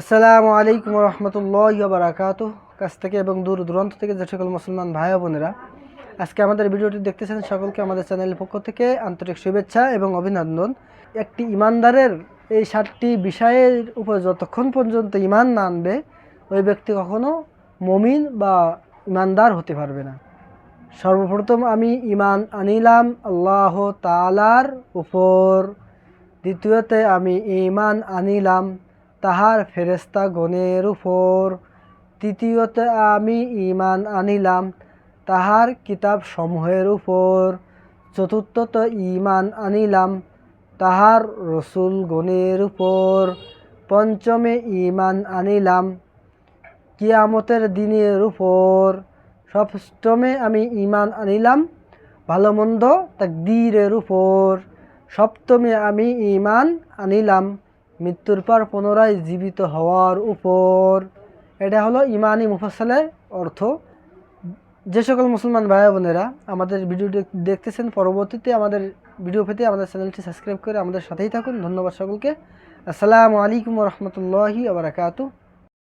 আসসালামু আলাইকুম রহমতুল্লাহ বারাকাত কাছ থেকে এবং দূর দূরান্ত থেকে যে সকল মুসলমান ভাই বোনেরা, আজকে আমাদের ভিডিওটি দেখতেছেন সকলকে আমাদের চ্যানেলের পক্ষ থেকে আন্তরিক শুভেচ্ছা এবং অভিনন্দন। একটি ইমানদারের এই সাতটি বিষয়ের উপর যতক্ষণ পর্যন্ত ইমান না আনবে, ওই ব্যক্তি কখনো মমিন বা ইমানদার হতে পারবে না। সর্বপ্রথম আমি ইমান আনিলাম আল্লাহ তালার উপর। দ্বিতীয়তে আমি ইমান আনিলাম তাহার ফেরেস্তা গণের উপর। তৃতীয়তে আমি ইমান আনিলাম তাহার কিতাব সমূহের উপর। চতুর্থত ইমান আনিলাম তাহার রসুল গণের উপর। পঞ্চমে ইমান আনিলাম কিয়ামতের দিনের উপর। সপ্তমে আমি ইমান আনিলাম ভালো মন্দ তাকদীরের উপর। সপ্তমে আমি ইমান আনিলাম মৃত্যুর পর পুনরায় জীবিত হওয়ার উপর। এটা হলো ইমানি মুফাসলের অর্থ। যে সকল মুসলমান ভাই বোনেরা আমাদের ভিডিওটি দেখতেছেন, পরবর্তীতে আমাদের ভিডিও পেতে আমাদের চ্যানেলটি সাবস্ক্রাইব করে আমাদের সাথেই থাকুন। ধন্যবাদ সকলকে। আসসালামু আলাইকুম রহমতুল্লাহি আবরাকাতু